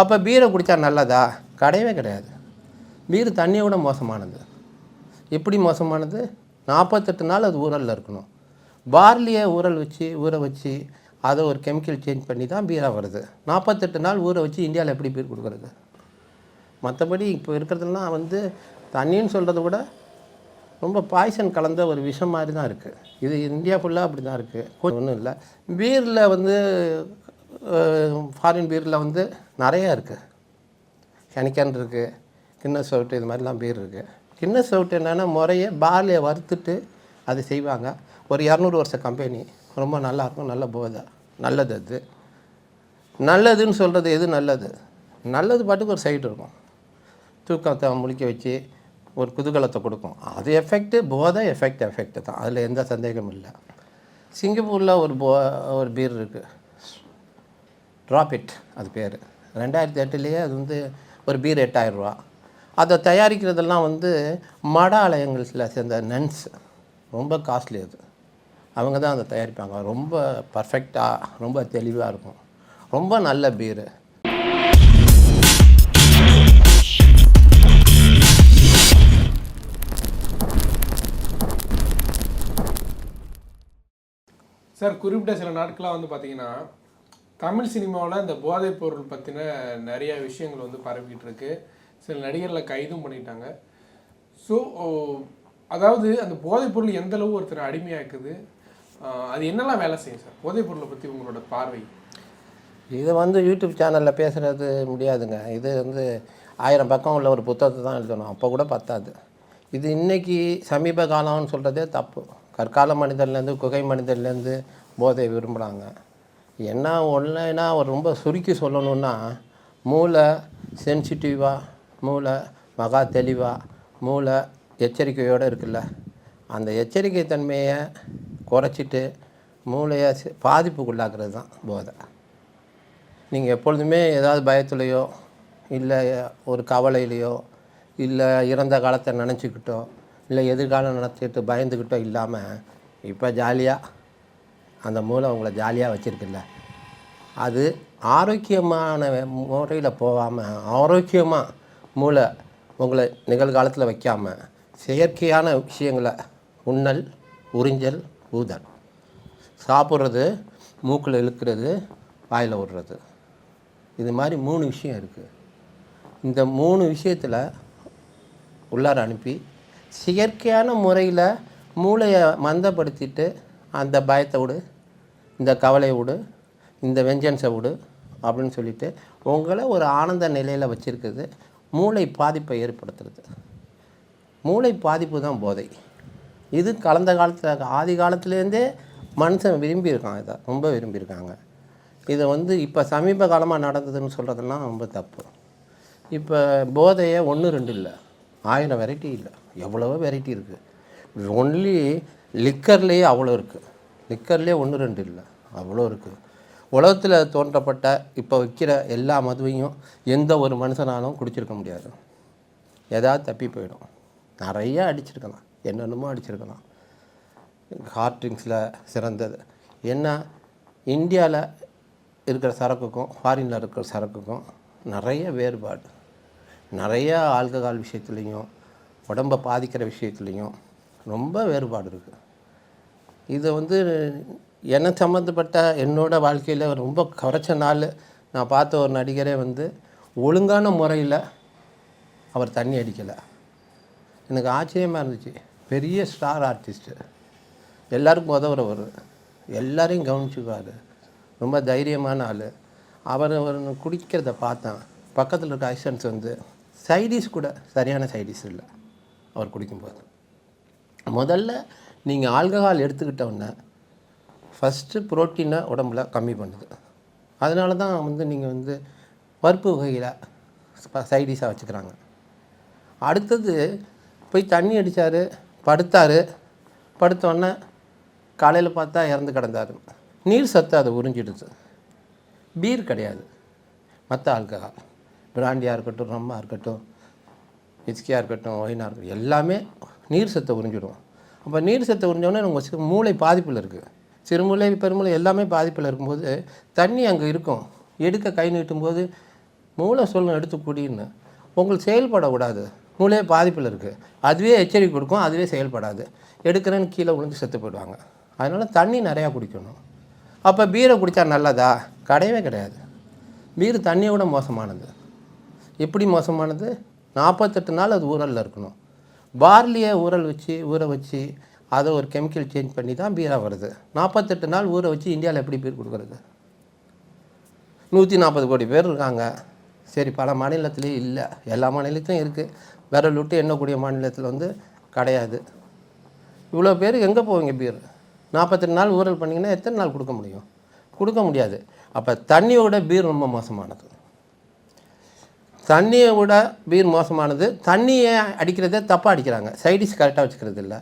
அப்போ பீரை குடித்தா நல்லதா? கிடையவே கிடையாது. பீர் தண்ணியை விட மோசமானது. எப்படி மோசமானது? நாற்பத்தெட்டு நாள் அது ஊறலில் இருக்கணும். பார்லியை ஊறல் வச்சு ஊற வச்சு அதை ஒரு கெமிக்கல் சேஞ்ச் பண்ணி தான் பீராக வருது. நாற்பத்தெட்டு நாள் ஊற வச்சு இந்தியாவில் எப்படி பீர் கொடுக்குறது? மற்றபடி இப்போ இருக்கிறதுலாம் வந்து தண்ணின்னு சொல்கிறத விட ரொம்ப பாய்சன் கலந்த ஒரு விஷம் மாதிரி தான் இருக்குது இது இந்தியா ஃபுல்லாக அப்படி தான் இருக்குது ஒன்றும் இல்லை. பீரில் வந்து ஃபாரின் பீரில் வந்து நிறையா இருக்குது ஹெனிக்கன் இருக்குது கின்னஸ் சவுட்டு இது மாதிரிலாம் பீர் இருக்குது கின்னஸ் சவுட்டு என்னென்னா முறையை பார்லியை வறுத்துட்டு அதை செய்வாங்க. ஒரு இரநூறு வருஷ கம்பெனி ரொம்ப நல்லாயிருக்கும் நல்ல போதை. நல்லது அது. நல்லதுன்னு சொல்கிறது எது நல்லது? நல்லது பாட்டுக்கு ஒரு சைடு இருக்கும். தூக்கத்தை முழிக்க வச்சு ஒரு குதூகலத்தை கொடுக்கும். அது எஃபெக்ட்டு போதை எஃபெக்ட் எஃபெக்ட் தான். அதில் எந்த சந்தேகமும் இல்லை. சிங்கப்பூரில் ஒரு போ ஒரு பீர் இருக்குது ராபிட் அது பேர். ரெண்டாயிரத்தி எட்டுலேயே அது வந்து ஒரு பீர் எட்டாயிரரூவா அதை தயாரிக்கிறதெல்லாம் வந்து மட ஆலயங்களில் சேர்ந்த நன்ஸ் ரொம்ப காஸ்ட்லி அது. அவங்க தான் அதை தயாரிப்பாங்க. ரொம்ப பர்ஃபெக்டாக ரொம்ப தெளிவாக இருக்கும். ரொம்ப நல்ல பீரு சார் குறிப்பிட்ட சில நாட்களாக வந்து பார்த்தீங்கன்னா தமிழ் சினிமாவில் இந்த போதைப் பொருள் பற்றின நிறைய விஷயங்கள் வந்து பரவிட்டு இருக்கு சில நடிகர்களை கைதும் பண்ணிட்டாங்க. ஸோ அதாவது அந்த போதைப் பொருள் எந்த அளவு ஒருத்தரை அடிமையாக்குது? அது என்னெல்லாம் வேலை செய்யும் சார்? போதைப் பொருளை பற்றி உங்களோட பார்வை? இதை வந்து யூடியூப் சேனலில் பேசுகிறது முடியாதுங்க. இது வந்து ஆயிரம் பக்கம் உள்ள ஒரு புத்தகத்தை தான் எழுதணும். அப்போ கூட பத்தாது. இது இன்னைக்கு சமீப காலம்னு சொல்கிறதே தப்பு. கற்கால மனிதர்லேருந்து குகை மனிதர்லேருந்து போதை விரும்புகிறாங்க என்ன ஒன்றுனா ரொம்ப சுருக்கி சொல்லணுன்னா மூளை சென்சிட்டிவாக மூளை மகா தெளிவாக மூளை எச்சரிக்கையோடு இருக்குல்ல. அந்த எச்சரிக்கை தன்மையை குறைச்சிட்டு மூளையை பாதிப்புக்குள்ளாக்குறது தான் போதை. நீங்கள் எப்பொழுதுமே ஏதாவது பயத்துலையோ இல்லை ஒரு கவலையிலையோ இல்லை இறந்த காலத்தை நினச்சிக்கிட்டோ இல்லை எதிர்காலம் நினச்சிக்கிட்டு பயந்துக்கிட்டோ இல்லாமல் இப்போ ஜாலியாக அந்த மூளை உங்களை ஜாலியாக வச்சுருக்குல்ல. அது ஆரோக்கியமான முறையில் போகாமல் ஆரோக்கியமாக மூளை உங்களை நிகழ்காலத்தில் வைக்காமல் செயற்கையான விஷயங்களை உண்ணல் உறிஞ்சல் ஊதல். சாப்பிட்றது மூக்கில் இழுக்கிறது வாயில் விடுறது இது மாதிரி மூணு விஷயம் இருக்குது இந்த மூணு விஷயத்தில் உள்ளார அனுப்பி செயற்கையான முறையில் மூளையை மந்தப்படுத்திட்டு அந்த பயத்தை விடு. இந்த கவலை விடு இந்த வெஞ்சன்ஸை விடு அப்படின்னு சொல்லிட்டு உங்களை ஒரு ஆனந்த நிலையில் வச்சுருக்கிறது. மூளை பாதிப்பை ஏற்படுத்துறது. மூளை பாதிப்பு தான் போதை. இது கலந்த காலத்தில் ஆதி காலத்துலேருந்தே மனுஷன் விரும்பியிருக்கான் இதை. ரொம்ப விரும்பியிருக்காங்க. இதை வந்து இப்போ சமீப காலமாக நடந்ததுன்னு சொல்கிறதுனா ரொம்ப தப்பு. இப்போ போதையே ஒன்று ரெண்டு இல்லை. ஆயிரம் வெரைட்டி இல்லை. எவ்வளவோ வெரைட்டி இருக்குது ஒன்லி லிக்கர்லேயே அவ்வளோ இருக்குது லிக்கர்லேயே ஒன்று ரெண்டு இல்லை. அவ்வளோ இருக்குது உலகத்தில் தோன்றப்பட்ட இப்போ விற்கிற எல்லா மதுவையும் எந்த ஒரு மனுஷனாலும் குடிச்சிருக்க முடியாது. எதாவது தப்பி போயிடும். நிறைய அடிச்சிருக்கலாம். என்னென்னமோ அடிச்சிருக்கலாம். ஹார்ட் ட்ரிங்க்ஸில் சிறந்தது. ஏன்னா இந்தியாவில் இருக்கிற சரக்குக்கும் ஃபாரினில் இருக்கிற சரக்குக்கும் நிறைய வேறுபாடு. நிறைய ஆல்கஹால் விஷயத்துலேயும் உடம்பை பாதிக்கிற விஷயத்துலேயும் ரொம்ப வேறுபாடு இருக்குது இதை வந்து என்னை சம்மந்தப்பட்ட என்னோடய வாழ்க்கையில் ரொம்ப குறைச்ச நாள். நான் பார்த்த ஒரு நடிகரே வந்து ஒழுங்கான முறையில் அவர் தண்ணி அடிக்கலை. எனக்கு ஆச்சரியமாக இருந்துச்சு. பெரிய ஸ்டார் ஆர்டிஸ்ட்டு எல்லாருக்கும் உதவுறவர். எல்லாரையும் கவனிச்சுக்குவார். ரொம்ப தைரியமான ஆள். அவர் அவர் குடிக்கிறத பார்த்தேன். பக்கத்தில் இருக்க ஐசன்ஸ் வந்து சைடிஸ் கூட சரியான சைடிஸ் இல்லை. அவர் குடிக்கும்போது. முதல்ல நீங்கள் ஆல்கஹால் எடுத்துக்கிட்டோன்னே ஃபஸ்ட்டு புரோட்டீனை உடம்புல கம்மி பண்ணுது. அதனால தான் வந்து நீங்கள் வந்து பருப்பு வகையில் சைடிஷாக வச்சுக்கிறாங்க. அடுத்தது போய் தண்ணி அடித்தார் படுத்தார். படுத்தோடனே காலையில் பார்த்தா இறந்து கிடந்தார். நீர் சத்து அதை உறிஞ்சிடுது. பீர் கிடையாது. மற்ற ஆல்கஹால். பிராண்டியாக இருக்கட்டும் ரம்மாக இருக்கட்டும் விஸ்கியாக இருக்கட்டும் ஒயினாக இருக்கட்டும் எல்லாமே நீர் சத்தை உறிஞ்சிடும். அப்போ நீர் சத்து உறிஞ்சோடனே உங்கள் மூளை பாதிப்பில் இருக்குது சிறுமூளை பெருமூளை எல்லாமே பாதிப்பில் இருக்கும்போது தண்ணி அங்கே இருக்கும். எடுக்க கை நீட்டும்போது மூளை சொல்லும் எடுத்து குடின்னு. உங்களுக்கு செயல்படக்கூடாது மூளையே பாதிப்பில் இருக்குது அதுவே எச்சரிக்கை கொடுக்கும். அதுவே செயல்படாது. எடுக்கிறேன்னு கீழே விழுந்து செத்து போயிடுவாங்க. அதனால் தண்ணி நிறையா குடிக்கணும். அப்போ பீரை குடித்தா நல்லதா? கிடையவே கிடையாது. பீர் தண்ணியை விட மோசமானது. எப்படி மோசமானது? நாற்பத்தெட்டு நாள் அது ஊறலில் இருக்கணும். பார்லியை ஊறல் வச்சு ஊற வச்சு அதை ஒரு கெமிக்கல் சேஞ்ச் பண்ணி தான் பீராக வருது. நாற்பத்தெட்டு நாள் ஊற வச்சு இந்தியாவில் எப்படி பீர் கொடுக்குறது? நூற்றி நாற்பது கோடி பேர் இருக்காங்க. சரி பல மாநிலத்திலையும் இல்லை. எல்லா மாநிலத்தையும் இருக்குது விரல் விட்டு எண்ணக்கூடிய மாநிலத்தில் வந்து கிடையாது. இவ்வளோ பேர் எங்கே போவீங்க பீர் நாற்பத்தெட்டு நாள் ஊறல் பண்ணிங்கன்னா எத்தனை நாள் கொடுக்க முடியும்? கொடுக்க முடியாது. அப்போ தண்ணியை விட பீர் ரொம்ப மோசமானது. தண்ணியை விட பீர் மோசமானது. தண்ணியை அடிக்கிறதே தப்பாக அடிக்கிறாங்க. சைடிஸ் கரெக்டாக வச்சுக்கிறது இல்லை.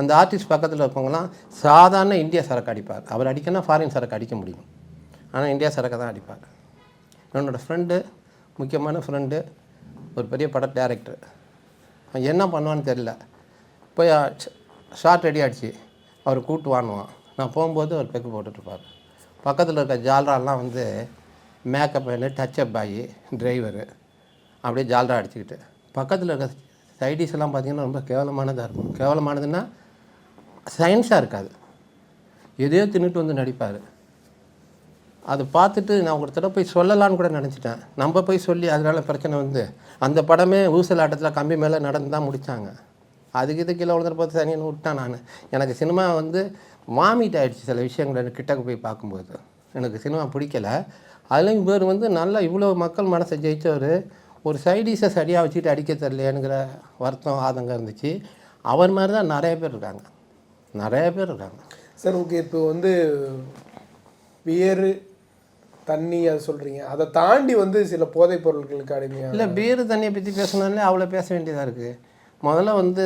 அந்த ஆர்டிஸ்ட் பக்கத்தில் இருக்கவங்களாம் சாதாரண இந்தியா சரக்கு அடிப்பார். அவர் அடிக்கனா ஃபாரின் சரக்கு அடிக்க முடியும். ஆனால் இந்தியா சரக்கை தான் அடிப்பார். என்னோடய ஃப்ரெண்டு முக்கியமான ஃப்ரெண்டு ஒரு பெரிய பட டேரக்டர் அவன் என்ன பண்ணுவான்னு தெரில போய் ஷார்ட் ரெடி ஆகிடுச்சு அவர் கூப்பிட்டு வாங்குவான் நான் போகும்போது அவர் பெக்கு போட்டுட்ருப்பார் பக்கத்தில் இருக்க ஜால்ராலாம் வந்து மேக்கப் பண்ணி டச்சப் ஆகி டிரைவரு அப்படியே ஜால்ரா அடிச்சுக்கிட்டு. பக்கத்தில் இருக்க சைடிஸ் எல்லாம் பார்த்தீங்கன்னா ரொம்ப கேவலமானதாக இருக்கும். கேவலமானதுன்னா சயின்ஸாக இருக்காது. எதையோ தின்னுட்டு வந்து நடிப்பார். அது பார்த்துட்டு நான் ஒரு தடவை போய் சொல்லலான்னு கூட நினச்சிட்டேன். நம்ம போய் சொல்லி அதனால் பிரச்சனை வந்து அந்த படமே ஊசல் ஆட்டத்தில் கம்பி மேலே நடந்து தான் முடித்தாங்க அதுக்கு இது கீழே விழுந்துட்டு பார்த்து சரின்னு விட்டேன் நான். எனக்கு சினிமா வந்து வாமிட் ஆகிடுச்சு சில விஷயங்கள் எனக்கு போய் பார்க்கும்போது. எனக்கு சினிமா பிடிக்கல. அதுலேயும் இவர் வந்து நல்லா இவ்வளோ மக்கள் மனசை ஜெயித்தவர் ஒரு சைடிஷை சரியாக வச்சுட்டு அடிக்க தரலையேங்கிற வருத்தம் ஆதங்கம் இருந்துச்சு. அவர் மாதிரி தான் நிறைய பேர் இருக்காங்க. நிறைய பேர் இருக்காங்க. சார் ஓகே இப்போ வந்து பியரு தண்ணி அதை சொல்கிறீங்க அதை தாண்டி வந்து சில போதைப் பொருட்களுக்கு அடிமையாக இல்லை பீர் தண்ணியை பற்றி பேசணும்னாலே அவ்வளோ பேச வேண்டியதாக இருக்குது முதல்ல வந்து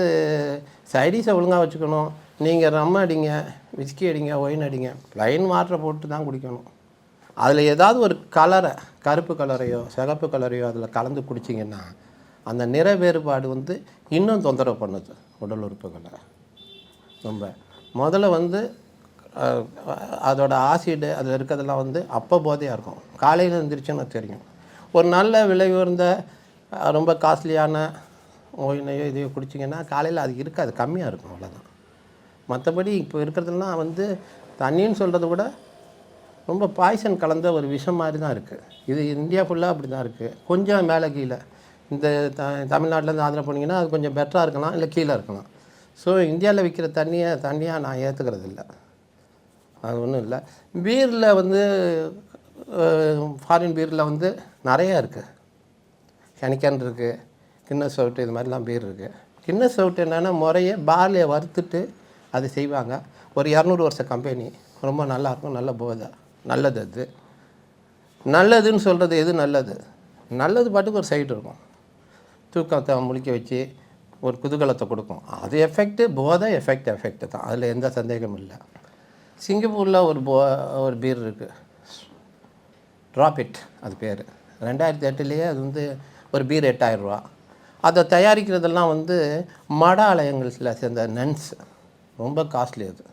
சைடிஷை ஒழுங்காக வச்சுக்கணும். நீங்கள் ரம் அடிங்க விஸ்கி அடிங்க ஒயின் அடிங்க. ப்ளைன் வாட்டரை போட்டு தான் குடிக்கணும். அதில் ஏதாவது ஒரு கலரை கருப்பு கலரையோ சிகப்பு கலரையோ அதில் கலந்து குடிச்சிங்கன்னா அந்த நிற வேறுபாடு வந்து இன்னும் தொந்தரவு பண்ணுது உடல் உறுப்புகளை. ரொம்ப. முதல்ல வந்து அதோட ஆசிடு அதில் இருக்கிறதெல்லாம் வந்து அப்போ போதையாக இருக்கும். காலையில் எழுந்திரிச்சுன்னு தெரியும். ஒரு நல்ல விலை உயர்ந்த ரொம்ப காஸ்ட்லியான ஓயினையோ இதையோ குடிச்சிங்கன்னா காலையில் அது இருக்காது. கம்மியாக இருக்கும் அவ்வளோதான் மற்றபடி இப்போ இருக்கிறதுலாம் வந்து தண்ணின்னு சொல்கிறத விட ரொம்ப பாய்சன் கலந்த ஒரு விஷம் மாதிரி தான் இருக்குது இது இந்தியா ஃபுல்லாக அப்படி தான் இருக்குது கொஞ்சம் மேலே கீழே. இந்த த தமிழ்நாட்டிலேருந்து ஆந்திரா போனீங்கன்னா அது கொஞ்சம் பெட்டராக இருக்கலாம் இல்லை கீழே இருக்கலாம். ஸோ இந்தியாவில் விற்கிற தண்ணியை தண்ணியாக நான் ஏற்றுக்கிறது இல்லை. அது ஒன்றும் இல்லை. பீரில் வந்து ஃபாரின் பீரில் வந்து நிறையா இருக்குது ஹெனிக்கன் இருக்குது கின்னஸ் சவுட்டு இது மாதிரிலாம் பீர் இருக்குது கின்னஸ் சவுட்டு என்னென்னா முறையே பார்லியை வறுத்துட்டு அது செய்வாங்க. ஒரு இரநூறு வருஷ கம்பெனி ரொம்ப நல்லாயிருக்கும் நல்ல போதை. நல்லது அது. நல்லதுன்னு சொல்கிறது எது நல்லது? நல்லது பாட்டுக்கு ஒரு சைடு இருக்கும். தூக்கத்தை முழிக்க வச்சு ஒரு குதூகலத்தை கொடுக்கும். அது எஃபெக்ட்டு போதை எஃபெக்ட் எஃபெக்ட் தான். அதில் எந்த சந்தேகமும் இல்லை. சிங்கப்பூரில் ஒரு போ ஒரு பீர் இருக்குது ட்ராப் இட் அது பேர். ரெண்டாயிரத்தி எட்டுலேயே அது வந்து ஒரு பீர் எட்டாயிரரூவா அதை தயாரிக்கிறதெல்லாம் வந்து மட ஆலயங்களில் சேர்ந்த நன்ஸ் ரொம்ப காஸ்ட்லி அது.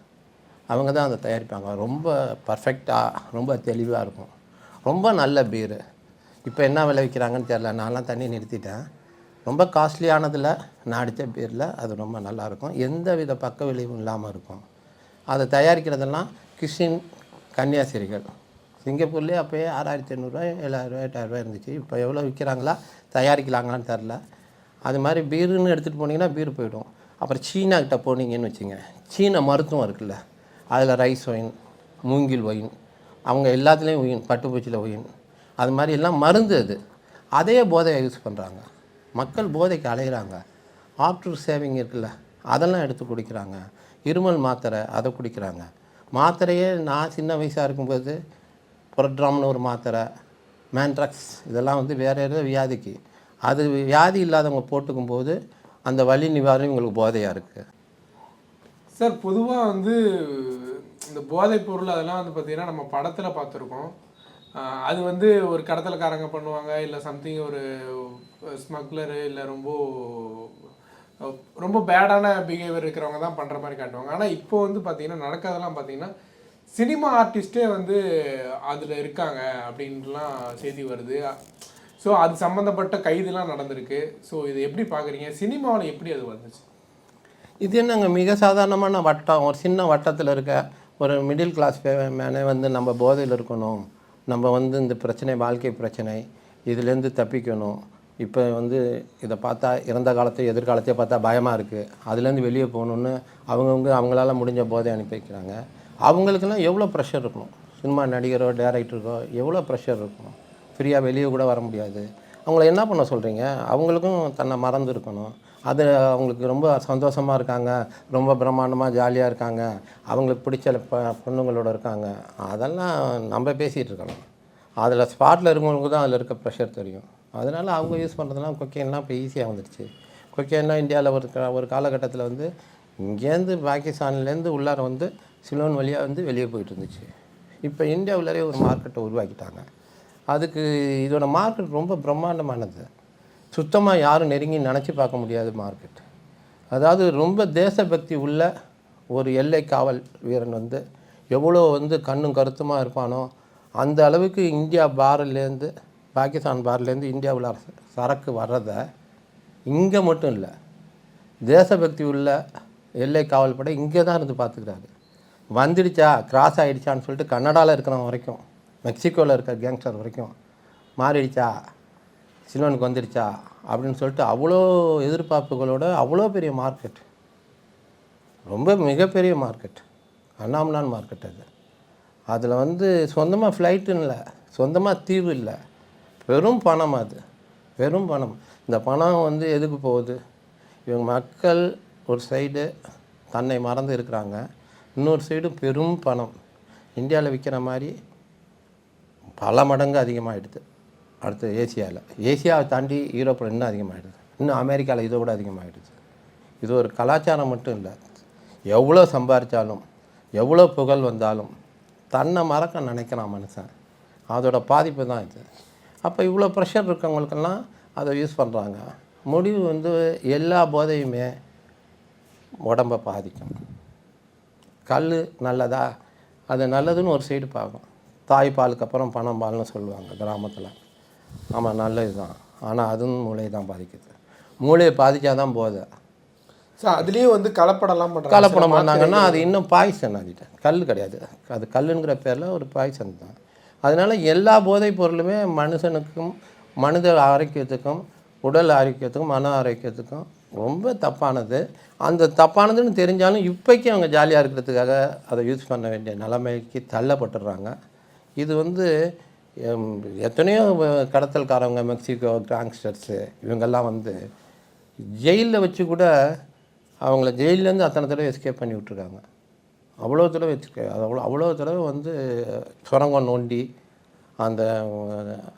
அவங்க தான் அதை தயாரிப்பாங்க. ரொம்ப பர்ஃபெக்டாக ரொம்ப தெளிவாக இருக்கும். ரொம்ப நல்ல பீரு இப்போ என்ன விலை விற்கிறாங்கன்னு தெரில நான்லாம் தண்ணி நிறுத்திட்டேன். ரொம்ப காஸ்ட்லியானதில் நான் அடித்த பீரில் அது ரொம்ப நல்லாயிருக்கும் எந்த வித பக்க விளைவும் இல்லாமல் இருக்கும். அதை தயாரிக்கிறதெல்லாம் கிறிஸ்டின் கன்னியாசிரிகள். சிங்கப்பூர்லேயே அப்போயே ஆறாயிரத்தி எண்ணூறுரூவா ஏழாயிரரூவா எட்டாயிரரூவா இருந்துச்சு. இப்போ எவ்வளோ விற்கிறாங்களா தயாரிக்கலாங்களான்னு தெரில அது மாதிரி பீருன்னு எடுத்துகிட்டு போனீங்கன்னா பீர் போயிடும். அப்புறம் சீனாக்கிட்ட போனீங்கன்னு வச்சுங்க. சீன மருத்துவம் இருக்குல்ல. அதில் ரைஸ் ஒயின் மூங்கில் ஒயின் அவங்க எல்லாத்துலேயும் ஒயின் பட்டுப்பூச்சியில் ஒயின் அது மாதிரி எல்லாம் மருந்து அது. அதே போதையை யூஸ் பண்ணுறாங்க மக்கள் போதைக்கு அலைகிறாங்க ஆஃப்டர் சேவிங் இருக்குல்ல அதெல்லாம் எடுத்து குடிக்கிறாங்க. இருமல் மாத்திரை அதை குடிக்கிறாங்க. மாத்திரையே நான் சின்ன வயசாக இருக்கும்போது புரட்ராம்னு ஒரு மாத்திரை மேன்ட்ராக்ஸ் இதெல்லாம் வந்து வேறு ஏதோ வியாதிக்கு. அது வியாதி இல்லாதவங்க போட்டுக்கும் போது அந்த வலி நிவாரணம் இவங்களுக்கு போதையாக இருக்குது சார் பொதுவாக வந்து இந்த போதைப் பொருள் அதெல்லாம் வந்து பார்த்தீங்கன்னா நம்ம படத்தில் பார்த்துருக்கோம் அது வந்து ஒரு கடத்தலக்காரங்க பண்ணுவாங்க இல்லை சம்திங் ஒரு ஸ்மக்லரு இல்லை ரொம்ப ரொம்ப பேடான பிஹேவியர் இருக்கிறவங்க தான் பண்ணுற மாதிரி காட்டுவாங்க. ஆனால் இப்போ வந்து பார்த்திங்கன்னா நடக்கிறதெல்லாம் பார்த்தீங்கன்னா சினிமா ஆர்டிஸ்ட்டே வந்து அதில் இருக்காங்க அப்படின்ட்டுலாம் செய்தி வருது. ஸோ அது சம்மந்தப்பட்ட கைதுலாம் நடந்திருக்கு. ஸோ இது எப்படி பார்க்குறீங்க சினிமாவில் எப்படி அது வந்துச்சு? இது என்னங்க மிக சாதாரணமான வட்டம். ஒரு சின்ன வட்டத்தில் இருக்க ஒரு மிடில் கிளாஸ் மேனே வந்து நம்ம போதையில் இருக்கணும். நம்ம வந்து இந்த பிரச்சனை வாழ்க்கை பிரச்சனை இதுலேருந்து தப்பிக்கணும். இப்போ வந்து இதை பார்த்தா இறந்த காலத்தை எதிர்காலத்தையே பார்த்தா பயமாக இருக்குது அதுலேருந்து வெளியே போகணுன்னு அவங்கவுங்க அவங்களால முடிஞ்ச போதை அனுப்பி வைக்கிறாங்க. அவங்களுக்கெல்லாம் எவ்வளோ ப்ரெஷர் இருக்கணும்? சினிமா நடிகரோ டேரக்டருக்கோ எவ்வளோ ப்ரெஷர் இருக்கும் ஃப்ரீயாக வெளியே கூட வர முடியாது. அவங்கள என்ன பண்ண சொல்கிறீங்க அவங்களுக்கும் தன்னை மறந்து இருக்கணும். அது அவங்களுக்கு ரொம்ப சந்தோஷமாக இருக்காங்க. ரொம்ப பிரம்மாண்டமாக ஜாலியாக இருக்காங்க. அவங்களுக்கு பிடிச்ச ப பொண்ணுங்களோட இருக்காங்க. அதெல்லாம் நம்ம பேசிகிட்டு இருக்கணும். அதில் ஸ்பாட்டில் இருக்கவங்களுக்கு தான் அதில் இருக்க ப்ரெஷர் தெரியும். அதனால் அவங்க யூஸ் பண்ணுறதுலாம் கொக்கைன்லாம் இப்போ ஈஸியாக வந்துடுச்சு. கொக்கைன்லாம் இந்தியாவில் ஒரு ஒரு காலகட்டத்தில் வந்து இங்கேருந்து பாகிஸ்தான்லேருந்து உள்ளார வந்து சிலோன் வழியாக வந்து வெளியே போயிட்டு இருந்துச்சு. இப்போ இந்தியாவிலேயே ஒரு மார்க்கெட்டை உருவாக்கிட்டாங்க. அதுக்கு இதோட மார்க்கெட் ரொம்ப பிரம்மாண்டமானது. சுத்தமாக யாரும் நெருங்கி நினச்சி பார்க்க முடியாது மார்க்கெட். அதாவது ரொம்ப தேசபக்தி உள்ள ஒரு எல்லை காவல் வீரன் வந்து எவ்வளோ வந்து கண்ணும் கருத்துமாக இருப்பானோ அந்த அளவுக்கு இந்தியா பார்லேருந்து பாகிஸ்தான் பார்லேருந்து இந்தியாவில் சரக்கு வர்றதை இங்கே மட்டும் இல்லை தேசபக்தி உள்ள எல்லை காவல் படை இங்கே தான் இருந்து பார்த்துக்கிறாரு வந்துடுச்சா கிராஸ் ஆகிடுச்சான்னு சொல்லிட்டு கன்னடாவில் இருக்கிறவன் வரைக்கும் மெக்சிகோவில் இருக்க கேங்ஸ்டர் வரைக்கும் மாறிடுச்சா சிலோனுக்கு வந்துடுச்சா அப்படின்னு சொல்லிட்டு அவ்வளோ எதிர்பார்ப்புகளோட அவ்வளோ பெரிய மார்க்கெட். ரொம்ப மிகப்பெரிய மார்க்கெட். அண்ணாமலான் மார்க்கெட் அது. அதில் வந்து சொந்தமாக ஃப்ளைட்டுன்னு இல்லை. சொந்தமாக தீவு இல்லை. பெரும் பணம் அது. பெரும் பணம். இந்த பணம் வந்து எதுக்கு போகுது? இவங்க மக்கள் ஒரு சைடு தன்னை மறந்து இருக்கிறாங்க. இன்னொரு சைடு பெரும் பணம். இந்தியாவில் விற்கிற மாதிரி பல மடங்கு அதிகமாகிடுது அடுத்து ஏசியாவில் ஏசியாவை தாண்டி யூரோப்பில் இன்னும் அதிகமாகிடுது இன்னும் அமெரிக்காவில் இதை விட அதிகமாகிடுது இது ஒரு கலாச்சாரம் மட்டும் இல்லை. எவ்வளோ சம்பாரித்தாலும் எவ்வளோ புகழ் வந்தாலும் தன்னை மறக்க நினைக்கிறான் மனுஷன். அதோட பாதிப்பு தான் இது. அப்போ இவ்வளோ ப்ரெஷர் இருக்கவங்களுக்கெல்லாம் அதை யூஸ் பண்ணுறாங்க முடிவு வந்து எல்லா போதையுமே உடம்பை பாதிக்கும். கல் நல்லதா? அது நல்லதுன்னு ஒரு சைடு பார்க்கும் தாய்ப்பாலுக்கு அப்புறம் பணம் பால்னு சொல்லுவாங்க கிராமத்தில். ஆமாம் நல்லது தான் ஆனால் அதுவும் மூளையை தான் பாதிக்குது. மூளையை பாதிச்சாதான் போதை? ஸோ அதுலேயும் வந்து கலப்படம்லாம் பண்ணுறாங்க கலப்படம் பண்ணாங்கன்னா அது இன்னும் பாய்சன் அதுகிட்ட கல் கிடையாது. அது கல்லுங்கிற பேரில் ஒரு பாய்சன் தான். அதனால் எல்லா போதைப் பொருளுமே மனுஷனுக்கும் மனித ஆரோக்கியத்துக்கும் உடல் ஆரோக்கியத்துக்கும் மன ஆரோக்கியத்துக்கும் ரொம்ப தப்பானது. அந்த தப்பானதுன்னு தெரிஞ்சாலும் இப்போக்கி அவங்க ஜாலியாக இருக்கிறதுக்காக அதை யூஸ் பண்ண வேண்டிய நிலைமைக்கு தள்ளப்பட்டுடுறாங்க. இது வந்து எத்தனையோ கடத்தல்காரவங்க மெக்சிகோ கிராங்ஸ்டர்ஸு இவங்கெல்லாம் வந்து ஜெயிலில் வச்சு கூட அவங்கள ஜெயிலேருந்து அத்தனை தடவை எஸ்கேப் பண்ணி விட்ருக்காங்க அவ்வளோ தடவை வச்சுருக்க அவ்வளோ அவ்வளோ தடவை வந்து சுரங்கம் நோண்டி அந்த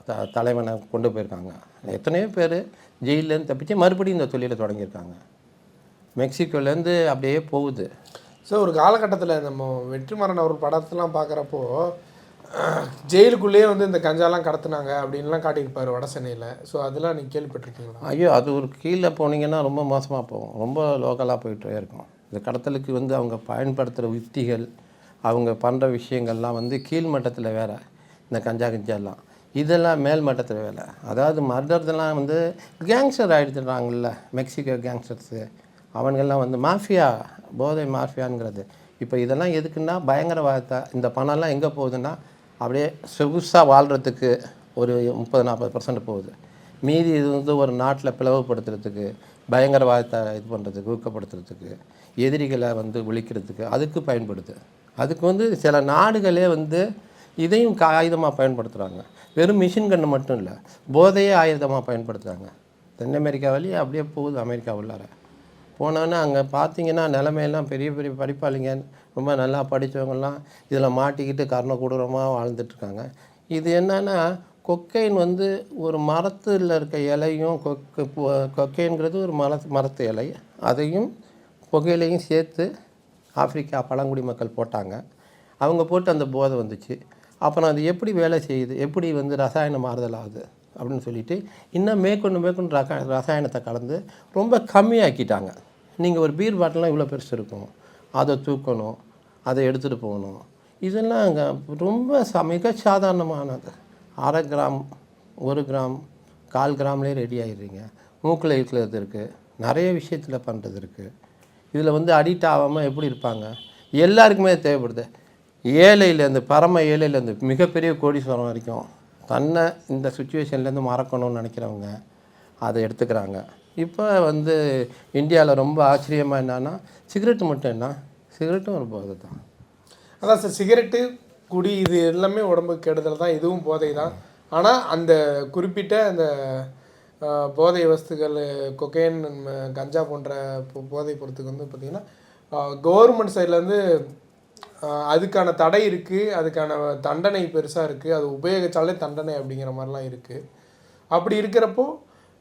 த- தலைவனை கொண்டு போயிருக்காங்க. எத்தனையோ பேர் ஜெயிலேருந்து தப்பிச்சு மறுபடியும் இந்த தொழிலை தொடங்கியிருக்காங்க. மெக்சிகோலேருந்து அப்படியே போகுது. ஸோ ஒரு காலகட்டத்தில் நம்ம வெற்றிமாறன் அவர் படத்தெலாம் பார்க்குறப்போ ஜெயிலுக்குள்ளேயே வந்து இந்த கஞ்சாலாம் கடத்துனாங்க அப்படின்லாம் காட்டியிருப்பார் வட சென்னையில். ஸோ அதெல்லாம் நீங்கள் கேள்விப்பட்டிருக்கீங்களா? ஐயோ அது ஒரு கீழே போனீங்கன்னா ரொம்ப மோசமாக போகும். ரொம்ப லோக்கலாக போயிட்டே இருக்கும். இந்த கடத்தலுக்கு வந்து அவங்க பயன்படுத்துகிற யுக்திகள் அவங்க பண்ணுற விஷயங்கள்லாம் வந்து கீழ் மட்டத்தில் வேறு. இந்த கஞ்சா கஞ்சாலாம் இதெல்லாம் மேல் மட்டத்தில் வேலை அதாவது மர்டர்லாம் வந்து கேங்ஸ்டர் ஆகிடுச்சுறாங்கல்ல மெக்சிகோ கேங்ஸ்டர்ஸு அவங்கெல்லாம் வந்து மாஃபியா போதை மாஃபியாங்கிறது இப்போ இதெல்லாம் எதுக்குன்னா பயங்கரவாதத்தை இந்த பணம்லாம் எங்கே போகுதுன்னா அப்படியே சொகுசாக வாழ்கிறதுக்கு ஒரு முப்பது நாற்பது பர்சன்ட் போகுது. மீதி இது வந்து ஒரு நாட்டில் பிளவுபடுத்துறதுக்கு பயங்கரவாதத்தை இது பண்ணுறதுக்கு ஊக்கப்படுத்துறதுக்கு எதிரிகளை வந்து ஒழிக்கிறதுக்கு அதுக்கு பயன்படுது. அதுக்கு வந்து சில நாடுகளே வந்து இதையும் ஆயுதமாக பயன்படுத்துகிறாங்க வெறும் மிஷின் கன்று மட்டும் இல்லை போதையே ஆயுதமாக பயன்படுத்துகிறாங்க தென் அமெரிக்கா வழி அப்படியே போகுது அமெரிக்கா உள்ளார. போனோன்னே அங்கே பார்த்தீங்கன்னா நிலமையெல்லாம் பெரிய பெரிய படிப்பாளிங்க. ரொம்ப நல்லா படித்தவங்கள்லாம் இதில் மாட்டிக்கிட்டு கர்ண கொடூரமாக வாழ்ந்துட்டுருக்காங்க. இது என்னென்னா கொக்கைன் வந்து ஒரு மரத்தில் இருக்க இலையும் கொக்கு கொக்கைங்கிறது கொக்கைன்கிறது ஒரு மர மரத்து இலை. அதையும் புகையிலையும் சேர்த்து ஆப்பிரிக்கா பழங்குடி மக்கள் போட்டாங்க. அவங்க போட்டு அந்த போதை வந்துச்சு. அப்புறம் அது எப்படி வேலை செய்யுது? எப்படி வந்து ரசாயன மாறுதல் ஆகுது? அப்படின்னு சொல்லிட்டு இன்னும் மேற்கொண்டு மேற்கொண்டு ரக ரசாயனத்தை கலந்து ரொம்ப கம்மியாக்கிட்டாங்க. நீங்கள் ஒரு பீர் பாட்டிலாம் இவ்வளோ பெருசு இருக்கும். அதை தூக்கணும். அதை எடுத்துகிட்டு போகணும். இதெல்லாம் அங்கே ரொம்ப ச மிக சாதாரணமானது. அரை கிராம் ஒரு கிராம் கால் கிராம்லேயே ரெடி ஆகிடுறீங்க மூக்கில் இருக்கிறது இருக்குது நிறைய விஷயத்தில் பண்ணுறது இருக்குது இதில் வந்து அடிக்ட் ஆகாமல் எப்படி இருப்பாங்க? எல்லாருக்குமே தேவைப்படுது. ஏழையிலேருந்து பரம ஏழையிலேருந்து மிகப்பெரிய கோடீஸ்வரம் வரைக்கும் தன்னை இந்த சுச்சுவேஷன்லேருந்து மறக்கணும்னு நினைக்கிறவங்க அதை எடுத்துக்கிறாங்க. இப்போ வந்து இந்தியாவில் ரொம்ப ஆச்சரியமாக என்னென்னா சிகரெட் மட்டும் என்ன? சிகரெட்டும் ஒரு போதை தான். அதான் சார் சிகரெட்டு குடி இது எல்லாமே உடம்புக்கு கெடுதல் தான் இதுவும் போதை தான். ஆனால் அந்த குறிப்பிட்ட அந்த போதை வஸ்துக்கள் கொக்கைன் கஞ்சா போன்ற போதை பொருத்துக்கு வந்து பார்த்திங்கன்னா கவர்மெண்ட் சைட்லேருந்து அதுக்கான தடை இருக்குது அதுக்கான தண்டனை பெருசாக இருக்குது அது உபயோகித்தாலே தண்டனை அப்படிங்கிற மாதிரிலாம் இருக்குது அப்படி இருக்கிறப்போ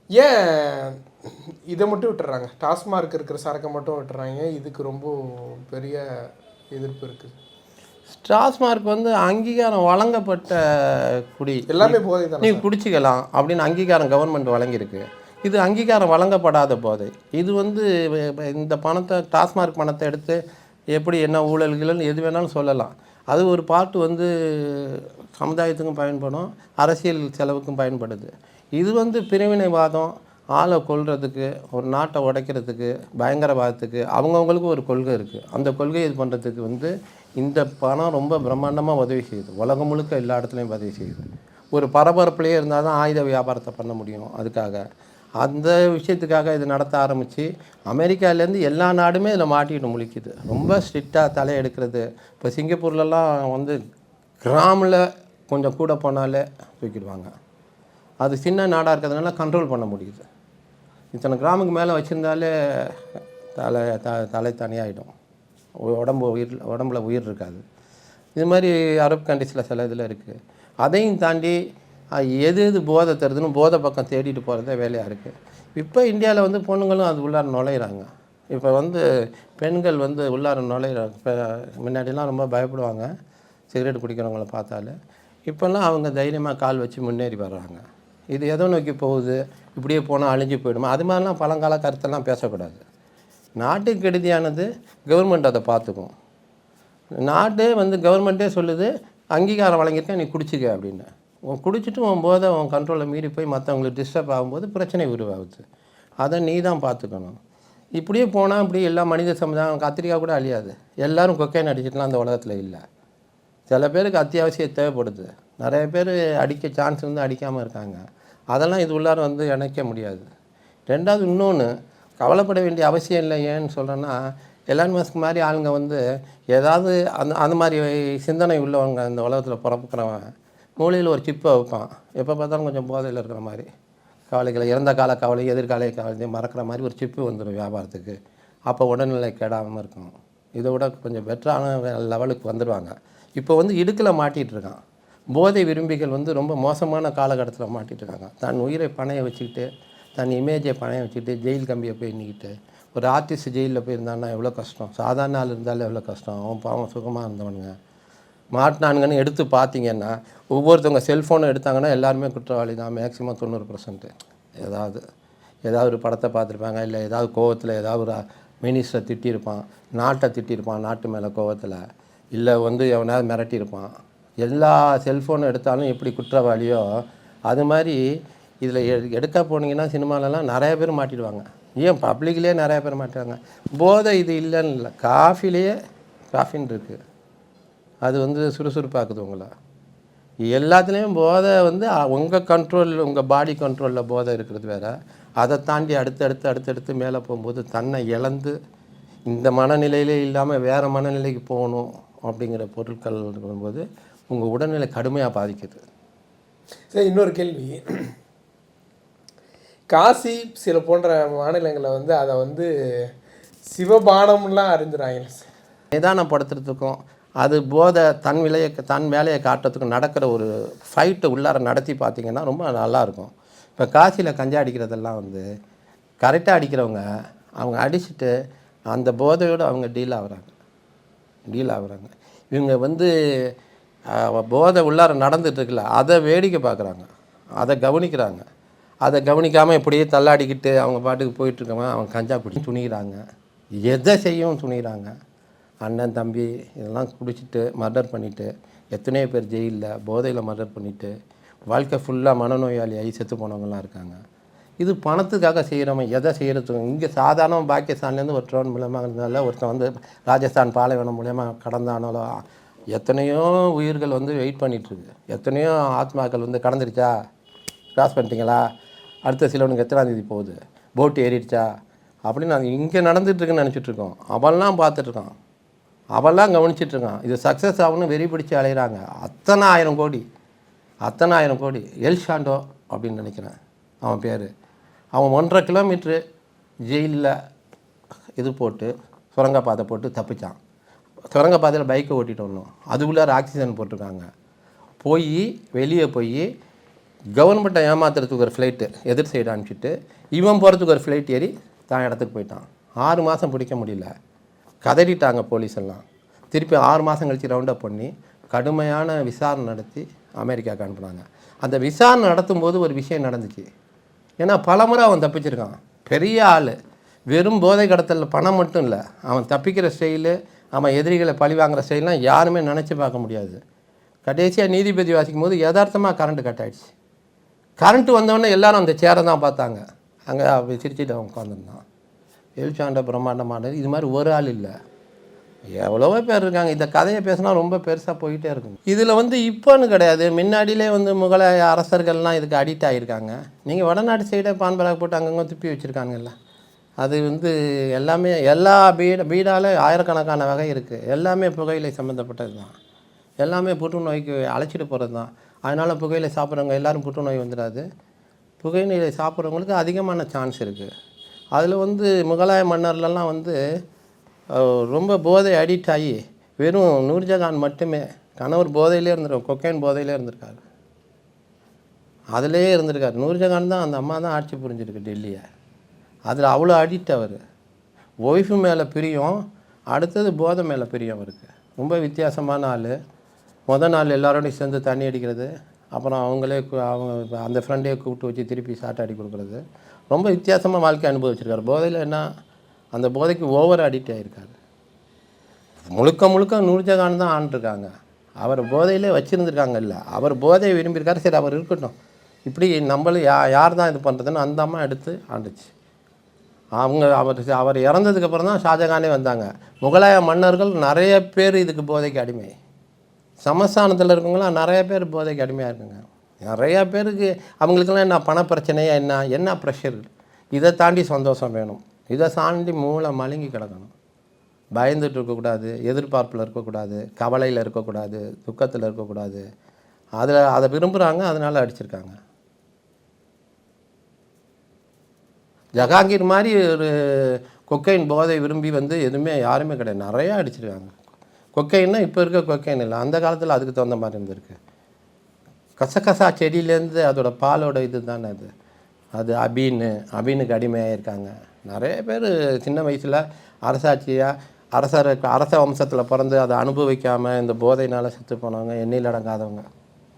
ஏன் இதை மட்டும் விட்டுறாங்க? டாஸ்மார்க் இருக்கிற சரக்கை மட்டும் விட்டுறாங்க. இதுக்கு ரொம்ப பெரிய எதிர்ப்பு இருக்குது. ஸ்டாஸ்மார்க் வந்து அங்கீகாரம் வழங்கப்பட்ட குடி. எல்லாமே போதை தானே நீ குடிச்சிக்கலாம் அப்படின்னு அங்கீகாரம் கவர்மெண்ட் வழங்கியிருக்கு. இது அங்கீகாரம் வழங்கப்படாத போதை. இது வந்து இந்த பணத்தை டாஸ்மார்க் பணத்தை எடுத்து எப்படி என்ன ஊழல்கள் எது வேணாலும் சொல்லலாம். அது ஒரு பாட்டு வந்து சமுதாயத்துக்கும் பயன்படும் அரசியல் செலவுக்கும் பயன்படுது. இது வந்து பிரிவினைவாதம் ஆளை கொள்றதுக்கு ஒரு நாட்டை உடைக்கிறதுக்கு பயங்கரவாதத்துக்கு அவங்கவுங்களுக்கு ஒரு கொள்கை இருக்குது அந்த கொள்கையை இது பண்ணுறதுக்கு வந்து இந்த பணம் ரொம்ப பிரம்மாண்டமாக உதவி செய்யுது. உலகம் முழுக்க எல்லா இடத்துலையும் உதவி செய்யுது. ஒரு பரபரப்புலேயே இருந்தால் தான் ஆயுத வியாபாரத்தை பண்ண முடியும் அதுக்காக. அந்த விஷயத்துக்காக இது நடத்த ஆரம்பித்து அமெரிக்காலேருந்து எல்லா நாடுமே இதில் மாட்டிக்கிட்டு முழிக்குது. ரொம்ப ஸ்ட்ரிக்டாக தலையெடுக்கிறது இப்போ சிங்கப்பூர்லலாம் வந்து கிராமில் கொஞ்சம் கூட போனாலே தூக்கிடுவாங்க. அது சின்ன நாடாக இருக்கிறதுனால கண்ட்ரோல் பண்ண முடியுது. இத்தனை கிராமுக்கு மேலே வச்சுருந்தாலே தலை த தலை தனியாகிடும் உடம்பு உயிர் உடம்புல உயிர் இருக்காது. இது மாதிரி அரப் கண்ட்ரிஸில் சில இதில் இருக்குது அதையும் தாண்டி எது எது போதை தருதுன்னு போதை பக்கம் தேடிட்டு போகிறதே வேலையாக இருக்குது இப்போ இந்தியாவில் வந்து பொண்ணுங்களும் அது உள்ளார நுழையிறாங்க. இப்போ வந்து பெண்கள் வந்து உள்ளார நுழையிறாங்க. இப்போ முன்னாடிலாம் ரொம்ப பயப்படுவாங்க. சிகரெட் குடிக்கிறவங்கள பார்த்தாலே. இப்போல்லாம் அவங்க தைரியமாக கால் வச்சு முன்னேறி வர்றாங்க. இது எதை நோக்கி போகுது? இப்படியே போனால் அழிஞ்சு போயிடுமா? அது மாதிரிலாம் பழங்கால கருத்தெல்லாம் பேசக்கூடாது. நாட்டுக்கு கெடுதியானது கவர்மெண்ட் அதை பார்த்துக்கும் நாட்டே வந்து கவர்மெண்ட்டே சொல்லுது அங்கீகாரம் வழங்கியிருக்கேன் நீ குடிச்சிக்க அப்படின்னு. உன் குடிச்சிட்டு உன் போதை உன் கண்ட்ரோலில் மீறி போய் மற்றவங்களுக்கு டிஸ்டர்ப் ஆகும்போது பிரச்சனை உருவாகுது. அதை நீ தான் பார்த்துக்கணும் இப்படியே போனால் இப்படி எல்லா மனித சமுதாயம் கத்திரிக்காய் கூட அழியாது. எல்லோரும் கொக்கைன் அடிச்சிட்டுலாம் அந்த உலகத்தில் இல்லை. சில பேருக்கு அத்தியாவசியம் தேவைப்படுது. நிறைய பேர் அடிக்க சான்ஸ் இருந்து அடிக்காமல் இருக்காங்க. அதெல்லாம் இது உள்ளார வந்து இணைக்க முடியாது. ரெண்டாவது இன்னொன்று கவலைப்பட வேண்டிய அவசியம் இல்லை. ஏன்னு சொல்கிறேன்னா எலான் மாஸ்க் மாதிரி ஆளுங்க வந்து ஏதாவது அந்த அந்த மாதிரி சிந்தனை உள்ளவங்க இந்த உலகத்தில் பிறப்புக்கிறவன் மூலையில் ஒரு சிப்பை வைப்பான். எப்போ பார்த்தாலும் கொஞ்சம் போதையில் இருக்கிற மாதிரி. கவலைகளை இறந்த கால கவலை எதிர்கால கவலை மறக்கிற மாதிரி ஒரு சிப்பு வந்துடும் வியாபாரத்துக்கு. அப்போ உடல்நிலை கெடாமல் இருக்கும். இதை விட கொஞ்சம் பெட்டரான லெவலுக்கு வந்துடுவாங்க இப்போ வந்து இடுக்கில் மாட்டிகிட்டு இருக்கான். போதை விரும்பிகள் வந்து ரொம்ப மோசமான காலகட்டத்தில் மாட்டிகிட்டு இருக்காங்க தன் உயிரை பணைய வச்சுக்கிட்டு தன் இமேஜை பணைய வச்சுக்கிட்டு ஜெயில் கம்பியை போய் நிற்கிட்டு ஒரு ஆர்டிஸ்ட் ஜெயிலில் போயிருந்தான்னா எவ்வளோ கஷ்டம்? சாதாரண ஆள் இருந்தாலும் எவ்வளோ கஷ்டம்? அவன் பாவம் சுகமாக இருந்தவனுங்க. மாட்டினானுங்கன்னு எடுத்து பார்த்தீங்கன்னா ஒவ்வொருத்தவங்க செல்ஃபோனை எடுத்தாங்கன்னா எல்லாருமே குற்றவாளி தான் மேக்ஸிமம் தொண்ணூறு பர்சன்ட்டு ஏதாவது ஏதாவது ஒரு படத்தை பார்த்துருப்பாங்க இல்லை ஏதாவது கோவத்தில் ஏதாவது ஒரு மினிஸ்டரை திட்டியிருப்பான் நாட்டை திட்டியிருப்பான் நாட்டு மேலே கோவத்தில். இல்லை வந்து எவனாவது மிரட்டியிருப்பான். எல்லா செல்ஃபோனும் எடுத்தாலும் எப்படி குற்றவாளியோ அது மாதிரி இதில் எடுக்க போனீங்கன்னா சினிமாலலாம் நிறைய பேர் மாட்டிடுவாங்க. ஏன் பப்ளிக்லேயே நிறைய பேர் மாட்டுறாங்க. போதை இது இல்லைன்னு இல்லை. காஃபிலேயே காஃபின்னு இருக்குது அது வந்து சுறுசுறுப்பாக்குது உங்களை. எல்லாத்துலேயும் போதை வந்து உங்கள் கண்ட்ரோல் உங்கள் பாடி கண்ட்ரோலில் போதை இருக்கிறது வேறு. அதை தாண்டி அடுத்தடுத்து அடுத்தடுத்து மேலே போகும்போது தன்னை இழந்து இந்த மனநிலையிலே இல்லாமல் வேறு மனநிலைக்கு போகணும் அப்படிங்கிற பொருட்கள் இருக்கும்போது உங்கள் உடல்நிலை கடுமையாக பாதிக்குது. சரி இன்னொரு கேள்வி. காசி சில போன்ற மாநிலங்களில் வந்து அதை வந்து சிவபானம்லாம் அறிஞ்சுறாங்க நிதானப்படுத்துறதுக்கும் அது போதை தன் விலையை தன் வேலையை காட்டுறதுக்கும் நடக்கிற ஒரு ஃபைட்டை உள்ளார நடத்தி பார்த்தீங்கன்னா ரொம்ப நல்லாயிருக்கும் இப்போ காசியில் கஞ்சா அடிக்கிறதெல்லாம் வந்து கரெக்டாக அடிக்கிறவங்க அவங்க அடிச்சுட்டு அந்த போதையோடு அவங்க டீல் ஆகுறாங்க. டீல் ஆகுறாங்க. இவங்க வந்து போதை உள்ளார நடந்துகிட்ருக்குல்ல அதை வேடிக்கை பார்க்குறாங்க. அதை கவனிக்கிறாங்க. அதை கவனிக்காமல் இப்படியே தள்ளாடிக்கிட்டு அவங்க பாட்டுக்கு போயிட்டுருக்கவன் அவங்க கஞ்சா பிடிச்சி துணிகிறாங்க எதை செய்யவும் துணிகிறாங்க அண்ணன் தம்பி இதெல்லாம் குடிச்சிட்டு மர்டர் பண்ணிவிட்டு எத்தனையோ பேர் ஜெயிலில் போதையில் மர்டர் பண்ணிவிட்டு வாழ்க்கை ஃபுல்லாக மனநோயாளியாகி செத்து போனவங்கலாம் இருக்காங்க. இது பணத்துக்காக செய்கிறவன் எதை செய்கிறது இங்கே சாதாரண பாகிஸ்தான்லேருந்து ஒரு ட்ரோன் மூலமாக இருந்தால ஒருத்தன் வந்து ராஜஸ்தான் பாலைவனம் மூலயமா கடந்தானாலோ எத்தனையோ உயிர்கள் வந்து வெயிட் பண்ணிகிட்ருக்கு எத்தனையோ ஆத்மாக்கள் வந்து கடந்துருச்சா? கிராஸ் பண்ணிட்டீங்களா? அடுத்த சிலவனுக்கு எத்தனாந்தேதி போகுது? போட்டு ஏறிடுச்சா? அப்படின்னு நாங்கள் இங்கே நடந்துகிட்ருக்குன்னு நினச்சிட்ருக்கோம் அவெல்லாம் பார்த்துட்ருக்கான் அவெல்லாம் கவனிச்சிட்ருக்கான் இது சக்ஸஸ் ஆகணும்னு வெறி பிடிச்சி அலையிறாங்க. அத்தனை ஆயிரம் கோடி. அத்தனை ஆயிரம் கோடி. எல்ஷாண்டோ அப்படின்னு நினைக்கிறேன். அவன் பேர். அவன் ஒன்றரை கிலோமீட்ரு ஜெயிலில் இது போட்டு சுரங்கப்பாதை போட்டு தப்பிச்சான். சுரங்கப்பாதையில் பைக்கை ஓட்டிட்டு வரணும் அதுக்குள்ளார ஆக்சிஜன் போட்டிருக்காங்க. போய் வெளியே போய் கவர்மெண்ட்டை ஏமாத்துறதுக்கு ஒரு ஃப்ளைட்டு எதிர் சைடு அனுப்பிச்சிட்டு இவன் போகிறதுக்கு ஒரு ஃப்ளைட் ஏறி தான் இடத்துக்கு போயிட்டான். ஆறு மாதம் பிடிக்க முடியல. கதறிட்டாங்க போலீஸ் எல்லாம். திருப்பி ஆறு மாதம் கழித்து ரவுண்டப் பண்ணி கடுமையான விசாரணை நடத்தி அமெரிக்காவுக்கு அனுப்புனாங்க. அந்த விசாரணை நடத்தும் போது ஒரு விஷயம் நடந்துச்சு. ஏன்னா பலமுறை அவன் தப்பிச்சிருக்கான். பெரிய ஆள். வெறும் போதை கடத்தலில் பணம் மட்டும் இல்லை. அவன் தப்பிக்கிற ஸ்டைலு ஆமாம் எதிரிகளை பழி வாங்குற ஸ்டைல்லாம் யாருமே நினச்சி பார்க்க முடியாது. கடைசியாக நீதிபதி வாசிக்கும் போது யதார்த்தமாக கரண்ட்டு கட் ஆகிடுச்சு கரண்ட்டு வந்தோடனே எல்லாரும் அந்த சேரை தான் பார்த்தாங்க. அங்கே அப்படி சிரிச்சிட்டு அவன் உட்காந்துருந்தான் எழுச்சாண்ட பிரம்மாண்டமானது. இது மாதிரி ஒரு ஆள் இல்லை. எவ்வளவோ பேர் இருக்காங்க. இந்த கதையை பேசினா ரொம்ப பெருசாக போயிட்டே இருக்கும். இதில் வந்து இப்போன்னு கிடையாது. முன்னாடியிலே வந்து முகலாய அரசர்கள்லாம் இதுக்கு அடிக்ட் ஆகியிருக்காங்க நீங்கள் வடநாட்டு சைடே பான்பராக போட்டு அங்கங்கே துப்பி வச்சுருக்காங்கல்ல. அது வந்து எல்லாமே எல்லா பீட பீடால் ஆயிரக்கணக்கான வகை இருக்குது எல்லாமே புகையிலை சம்மந்தப்பட்டது தான். எல்லாமே புற்றுநோய்க்கு அழைச்சிட்டு போகிறது தான். அதனால் புகையிலை சாப்பிட்றவங்க எல்லாரும் புற்றுநோய் வந்துடாது. புகையிலை சாப்பிட்றவங்களுக்கு அதிகமான சான்ஸ் இருக்குது அதில் வந்து முகலாய மன்னர்லலாம் வந்து ரொம்ப போதை அடிக்ட் ஆகி வெறும் நூர்ஜஹான் மட்டுமே கணவர் போதையிலே இருந்திருக்கார் கொக்கைன் போதையிலே இருந்திருக்காரு. அதிலே இருந்திருக்காரு. நூர்ஜஹான் தான் அந்த அம்மா தான் ஆட்சி புரிஞ்சிருக்கு டெல்லியை. அதில் அவ்வளோ அடிக்ட் அவர். ஒய்ஃபு மேலே பிரியம் அடுத்தது போதை மேலே பிரியும் அவருக்கு. ரொம்ப வித்தியாசமான ஆள். முதல் நாள் எல்லாரோடையும் சேர்ந்து தண்ணி அடிக்கிறது அப்புறம் அவங்களே அவங்க அந்த ஃப்ரெண்டையே கூப்பிட்டு வச்சு திருப்பி சாட்டை அடி கொடுக்குறது. ரொம்ப வித்தியாசமாக வாழ்க்கை அனுபவிச்சிருக்காரு. போதையில் என்ன அந்த போதைக்கு ஓவர் அடிக்ட் ஆகியிருக்காரு முழுக்க முழுக்க நூர்ஜகான் தான் ஆண்டிருக்காங்க. அவர் போதையிலே வச்சுருந்துருக்காங்க இல்லை அவர் போதையை விரும்பியிருக்காரு. சரி அவர் இருக்கட்டும். இப்படி நம்மளும் யா யார் தான் இது பண்ணுறதுன்னு அந்த அம்மா எடுத்து ஆண்டுச்சு. அவங்க அவர் அவர் இறந்ததுக்கப்புறம் தான் ஷாஜகானே வந்தாங்க. முகலாய மன்னர்கள் நிறைய பேர் இதுக்கு போதைக்கு அடிமை. சமஸ்தானத்தில் இருக்கவங்களாம் நிறைய பேர் போதைக்கு அடிமையாக இருக்குங்க. நிறையா பேருக்கு அவங்களுக்கெல்லாம் என்ன பண பிரச்சனையா என்ன என்ன ப்ரெஷர் இதை தாண்டி சந்தோஷம் வேணும். இதை தாண்டி மூளை மழுங்கி கிடக்கணும். பயந்துட்டு இருக்கக்கூடாது எதிர்பார்ப்பில் இருக்கக்கூடாது கவலையில் இருக்கக்கூடாது துக்கத்தில் இருக்கக்கூடாது. அதில் அதை விரும்புகிறாங்க அதனால் அடிச்சிருக்காங்க. ஜஹாங்கீர் மாதிரி ஒரு கொக்கைன் போதை விரும்பி வந்து எதுவுமே யாருமே கிடையாது. நிறையா அடிச்சிருக்காங்க. கொக்கைன்னா இப்போ இருக்க கொக்கைன் இல்லை. அந்த காலத்தில் அதுக்கு தகுந்த மாதிரி இருந்திருக்கு. கசகசா செடியிலேருந்து அதோட பாலோட இது தானே அது. அது அபின்னு அபீனுக்கு அடிமையாயிருக்காங்க. நிறைய பேர் சின்ன வயசில் அரசாட்சியாக அரசர் அரச வம்சத்தில் பிறந்து அதை அனுபவிக்காமல் இந்த போதையினால் செத்து போனவங்க எண்ணில் அடங்காதவங்க.